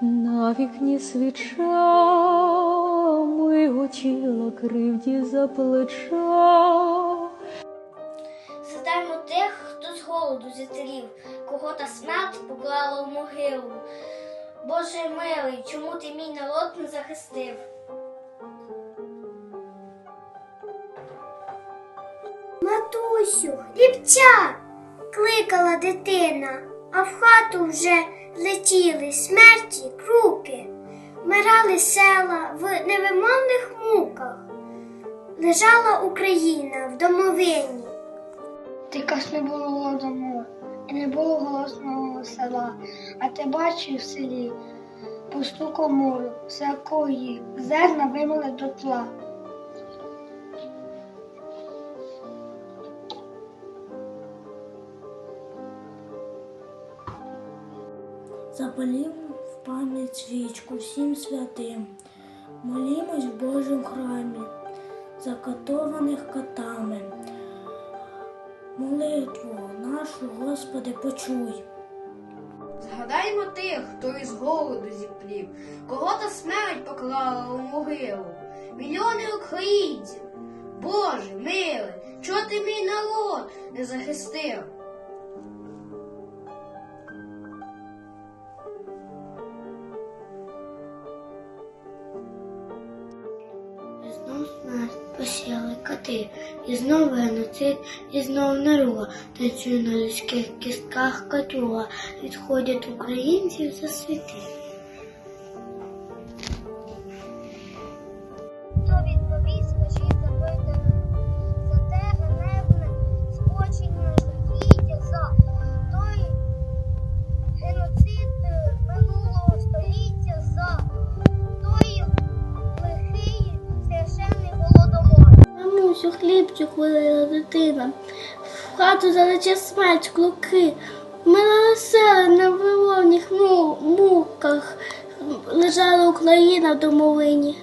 на вікні свіча, миготіла кривді за плеча. Згадаємо тих, хто з голоду зітерів, кого та смерть поклала в могилу. Боже милий, чому ти мій народ не захистив? Матусю, хлібця, кликала дитина, а в хату вже летіли смерті круки, вмирали села в невимовних муках. Лежала Україна в домовині. Ж не було голодомору і не було голосного села, а ти бачив в селі пусту комору, з якої зерна вимили до тла. Запалімо в пам'ять свічку всім святим, молімось в Божому храмі, закатованих катами. Молитву нашу, Господи, почуй. Згадаймо тих, хто із голоду зіплів, кого та смерть поклала у могилу. Мільйони українців. Боже, милий, чого ти мій народ не захистив? Посіяли коти, і знов геноцид, і знов неруга, танцює на людських кістках катюга, відходять українців за світи. Мамусю, хлібчик хвилила дитина, в хату залече смерть, клуки. Ми села на виловних му- муках лежала Україна в домовині.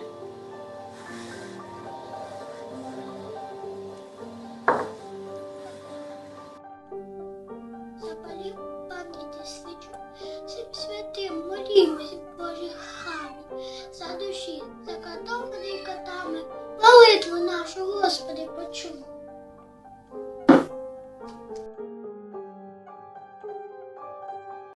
Господи, почуй.